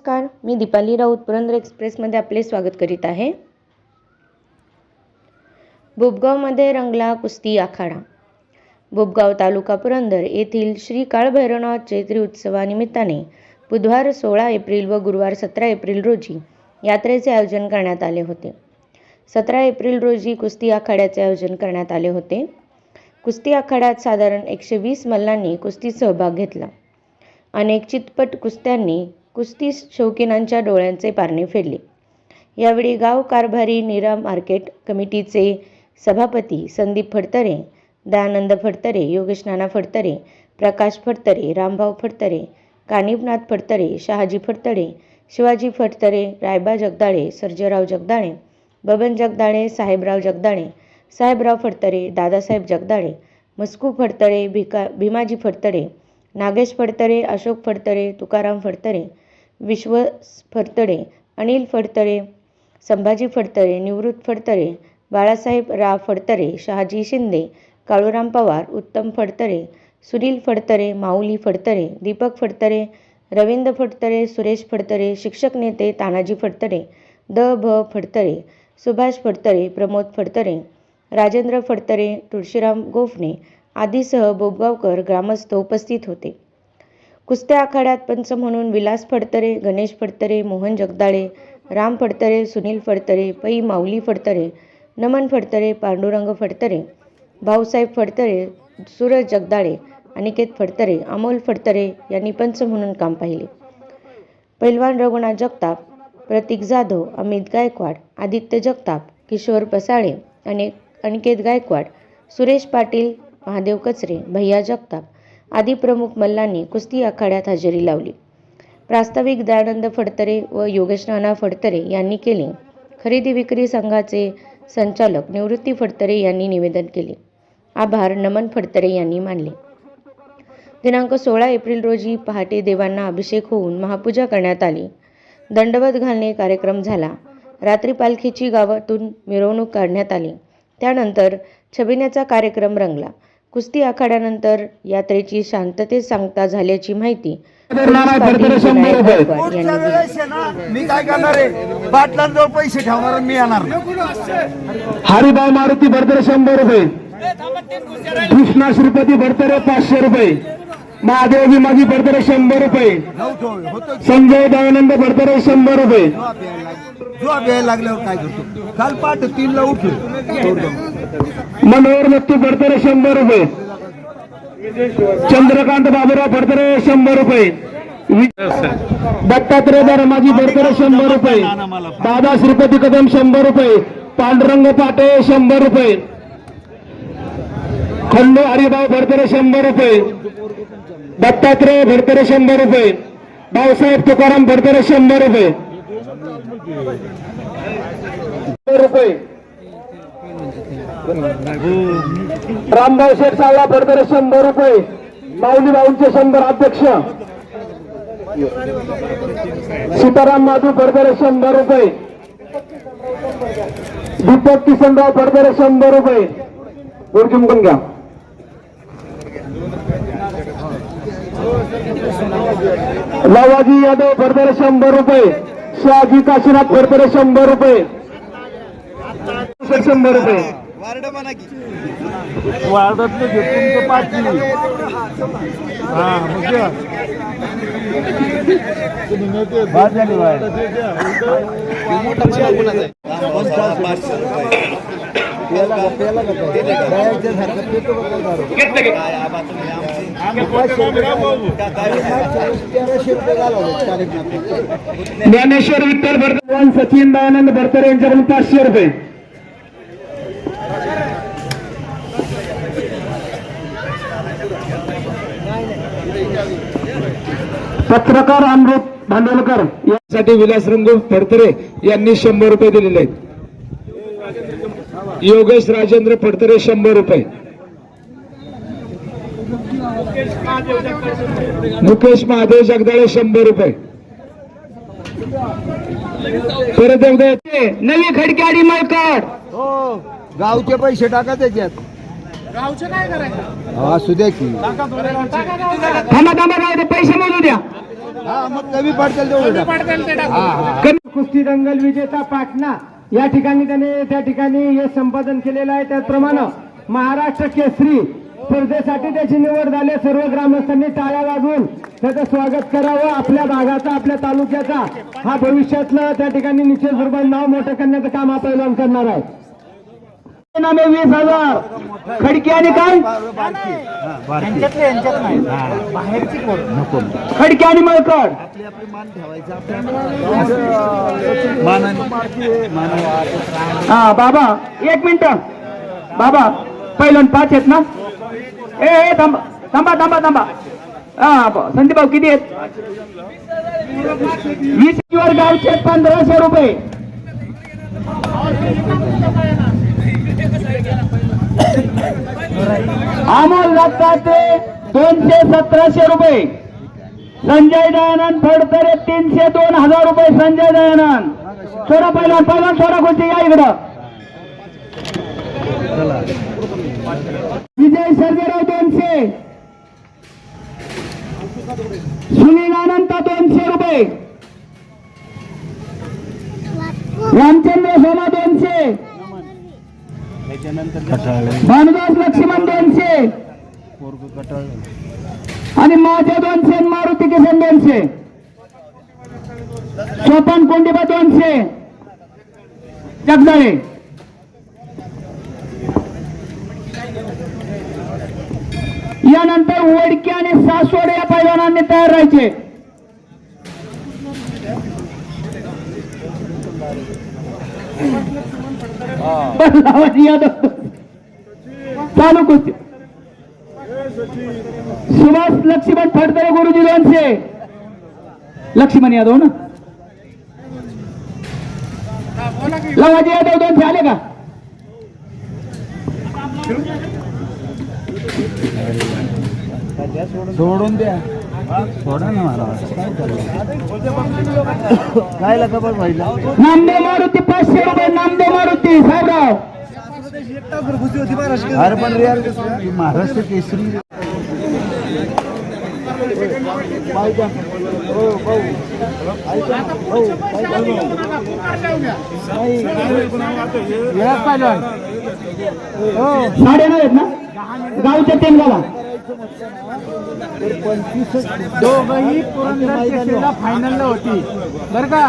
नमस्कार मी दीपाली राऊत पुरंदर एक्सप्रेसमध्ये आपले स्वागत करीत आहे. बोबगावमध्ये रंगला कुस्ती आखाडा. बोबगाव तालुका पुरंदर येथील श्री काळभैरवनाथ चैत्री उत्सवानिमित्ताने बुधवार सोळा एप्रिल व गुरुवार सतरा एप्रिल रोजी यात्रेचे आयोजन करण्यात आले होते. सतरा एप्रिल रोजी कुस्ती आखाड्याचे आयोजन करण्यात आले होते. कुस्ती आखाड्यात साधारण एकशे वीस मल्लांनी कुस्तीत सहभाग घेतला. अनेक चितपट कुस्त्यांनी कुस्ती शौकीनांच्या डोळ्यांचे पारणे फेडले. यावेळी गाव कारभारी नीरा मार्केट कमिटीचे सभापती संदीप फडतरे दयानंद फडतरे योगेश नाना फडतरे प्रकाश फडतरे रामभाऊ फडतरे कानिपनाथ फडतरे शहाजी फडतरे शिवाजी फडतरे रायबा जगदाळे सर्जेराव जगदाळे बबन जगदाळे साहेबराव जगदाळे साहेबराव फडतरे दादासाहेब जगदाळे मस्कू फडतरे भिका भीमाजी फडतरे नागेश फडतरे अशोक फडतरे तुकाराम फडतरे विश्वस फडतडे अनिल फडतरे संभाजी फडतडे निवृत्त फडतरे बाळासाहेब राव फडतरे शहाजी शिंदे काळूराम पवार उत्तम फडतरे सुनील फडतरे माऊली फडतरे दीपक फडतरे रवींद्र फडतरे सुरेश फडतरे शिक्षक नेते तानाजी फडतरे द भ फडतरे सुभाष फडतरे प्रमोद फडतरे राजेंद्र फडतरे तुळशीराम गोफणे आदीसह बोबगावकर ग्रामस्थ उपस्थित होते. कुस्त्या आखाड्यात पंच म्हणून विलास फडतरे गणेश फडतरे मोहन जगदाळे राम फडतरे सुनील फडतरे पै माऊली फडतरे नमन फडतरे पांडुरंग फडतरे भाऊसाहेब फडतरे सूरज जगदाळे अनिकेत फडतरे अमोल फडतरे यांनी पंच म्हणून काम पाहिले. पैलवान रघुनाथ जगताप प्रतीक जाधव अमित गायकवाड आदित्य जगताप किशोर पसाळे अनेक अनिकेत गायकवाड सुरेश पाटील महादेव कचरे भैया जगताप आदी प्रमुख मल्लांनी कुस्ती आखाड्यात हजेरी लावली. प्रास्ताविक दयानंद फडतरे व योगेश नाना फडतरे यांनी केले. खरेदी विक्री संघाचे संचालक निवृत्ती फडतरे यांनी निवेदन केले. आभार नमन फडतरे यांनी मानले. दिनांक सोळा एप्रिल रोजी पहाटे देवांना अभिषेक होऊन महापूजा करण्यात आली. दंडवत घालणे कार्यक्रम झाला. रात्री पालखीची गावातून मिरवणूक काढण्यात आली. त्यानंतर छबिण्याचा कार्यक्रम रंगला. कुस्ती आखाड्यानंतर यात्रेची शांततेत सांगता झाल्याची माहिती मी काय करणार आहे? बाटलांजवळ पैसे ठेवणार मी येणार नाही. हरिभाऊ मारुती बर्तरे शंभर रुपये. कृष्णा श्रीपती बर्तरे पाचशे रुपये. महादेव भीमाजी बर्तरे शंभर रुपये. संजय दयानंद बर्तरे शंभर रुपये. यायला लागल्यावर काय करतो? काल पाठ तीनला उठलो. मनोहर दत्तू पडतरे शंभर रुपये. चंद्रकांत बाबूराव पडतरे शंभर रुपये. दत्तात्रय धर्माजी पडतरे शंभर रुपये. दादा श्रीपती कदम शंभर रुपये. पांडुरंग पाटे शंभर रुपये. खंडू हरिभाऊ भरतरे शंभर रुपये. दत्तात्रय भरतरे शंभर रुपये. भाऊसाहेब तुकाराम भरतरे शंभर रुपये. शंभर रुपये. रामभाऊ शेठ सावळा भरतरे शंभर रुपये. माऊली भाऊंचे शंभर अध्यक्ष. सीताराम माधू भरतरे शंभर रुपये. दीपक किसनराव भरतरे शंभर रुपये. गुरुजिम पण घ्या. लवाजी यादव भरतरे शंभर रुपये. शहाजी काशीनाथ भरतरे शंभर रुपये. शंभर रुपये. वार्डातलं घेत तुमचं पाठी हा मग द्या. बाद झाली बाय. प्याला का, प्याला का तो? बाहेरच्या सारखं पितो का? काय दारू? पाचशे रुपये मागच्या वेळेस तेराशे रुपये घालवले कार्यक्रमात. ज्ञानेश्वर विठ्ठल भरतरे सचिन दयानंद भरतरे यांच्याकडून पाचशे रुपये. पत्रकार अमृत भांडवलकर यासाठी विलास रंगू फडतरे यांनी शंभर रुपये दिलेले आहेत. योगेश राजेंद्र फडतरे शंभर रुपये. मुकेश महादेव जगदाळे शंभर रुपये. परत एकदा. नवी खडकी मळकाड हो गावचे पैसे टाका त्याच्यात. असू द्या की. थांबा थांबा जाऊ दे पैसे मोजू द्या. हा मग कमी पडतील तेवढं. कमी कुस्ती दंगल विजेता पाटणा या ठिकाणी त्याने त्या ठिकाणी हे संपादन केलेलं आहे. त्याचप्रमाणे महाराष्ट्र केसरी स्पर्धेसाठी त्याची निवड झाली. सर्व ग्रामस्थांनी टाळ्या वाजवून त्याचं स्वागत करावं. आपल्या भागाचा आपल्या तालुक्याचा हा भविष्यातलं त्या ठिकाणी निश्चित स्वरूपात नाव मोठं करण्याचं काम हा पैलवान करणार आहे. वीस हजार. खडकी आणि काय? खडकी आणि मळकड. हा बाबा एक मिनिट. बाबा पहिलं पाच आहेत ना? ए ए थांबा थांबा थांबा थांबा. हा ब- संदीप भाऊ किती आहेत? वीस वर गावचे पंधराशे रुपये. अमोल दत्ताचे दोनशे सतराशे रुपये. संजय दयानंद फडतरे तीनशे दोन हजार रुपये संजय दयानंद. थोडा पहिला पहिला थोडा गोष्टी या इकडं. विजय सर्जेराव दोनशे. सुनील अनंत दोनशे रुपये. रामचंद्र सोमा भानुदास लक्ष्मण दोनशे. आणि माझे दोनशे मारुती किसन दोनशे. सोपान कोंडिबा दोनशे. जगदाळे. यानंतर वडकी आणि सासवड या पैलवानांनी तयार राहायचे. बदलावाजी यादव. चालू कुस्ती सुभाष लक्ष्मण फडतरे गुरुजी दोनशे लक्ष्मण यादव ना? लवाजी यादव दोनशे आले का? सोडून द्या. सोडा ना मला काय लका पण पाहिजे नामदेव मारुती पाचशे रुपये नामदेव मारुती साहेबराव अरे पण रे यार महाराष्ट्र केसरी. साडे नऊ आहेत ना? गावच्या तीन गावा दोघही पुरंदर फायनलला होती. बर का?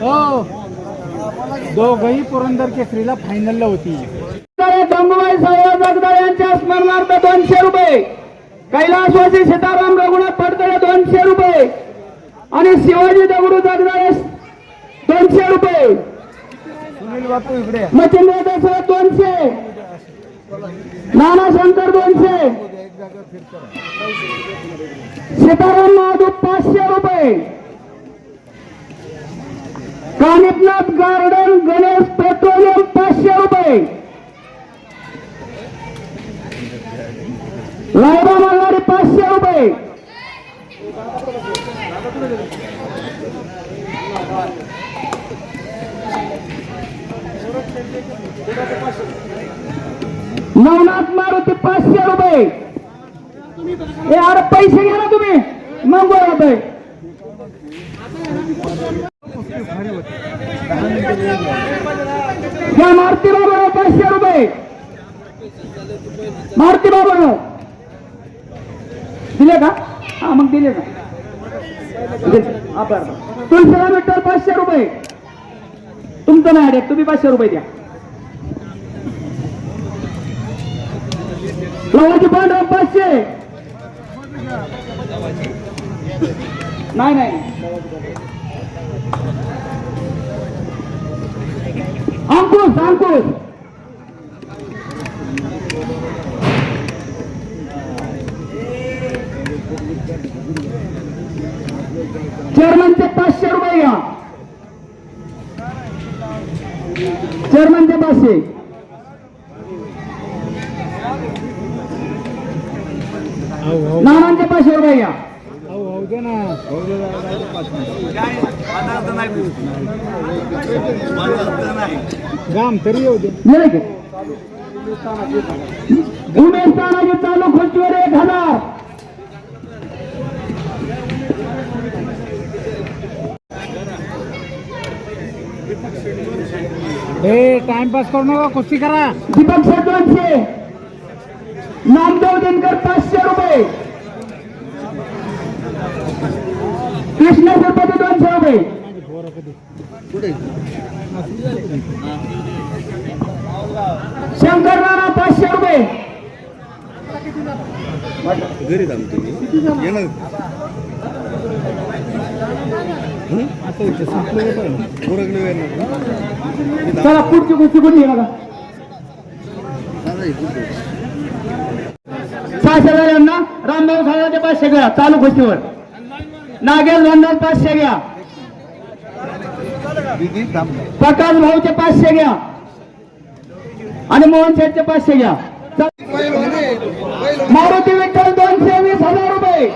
हो. दोघही पुरंदर केसरीला फायनलला होती. गंगूबाई साहेब जगदाळे यांच्या स्मरणार्थ दोनशे रुपये. कैलासवासी सीताराम रघुनाथ फडतरे दोनशे रुपये. आणि शिवाजी दगडू जगदाळे दोनशे रुपये. सुनील बापू इकडे मच्छिंद्र दोनशे. नाना शंकर दोनशे. सीताराम महादूत पाचशे रुपये. कानिपनाथ गार्डन गणेश पेट्रोलियम पाचशे रुपये. लायबा मल्हारी पाचशे रुपये. नवनाथ मारुती पाचशे रुपये. हे अरे पैसे घ्या ना तुम्ही. मग बोला ते घ्या मारुती बाबा पाचशे रुपये. मारुती बाबा दिले का? हा मग दिले का दिले. हा, मीटर विठ्ठल पाचशे रुपये. तुमचं नाही अडे तुम्ही पाचशे रुपये द्या. लवाची पांढरा पाचशे. नाही नाही. अंकुश अंकुश. चेअरमनचे पाचशे रुपये घ्या. चेअरमनचे पाचशे. नानांच्या पाचशे रुपये घ्या उमेश तानाजी चालू खुर्चीवर एक हजार. हे टाइमपास करू नका कुस्ती करा. दीपक शेटवांचे नामदेव दिनकर पाचशे रुपये. कृष्ण सरपती दोनशे रुपये. शंकर राणा पाचशे रुपये. चला पुढची बघा. सहाशे झाले यांना रामभाऊ साहेबांचे पाचशे घ्या चालू खुशीवर. नागेश धनराज पाचशे घ्या. प्रकाश भाऊचे पाचशे घ्या. आणि मोहन शेठचे पाचशे घ्या. मारुती विठ्ठल दोनशे वीस हजार रुपये.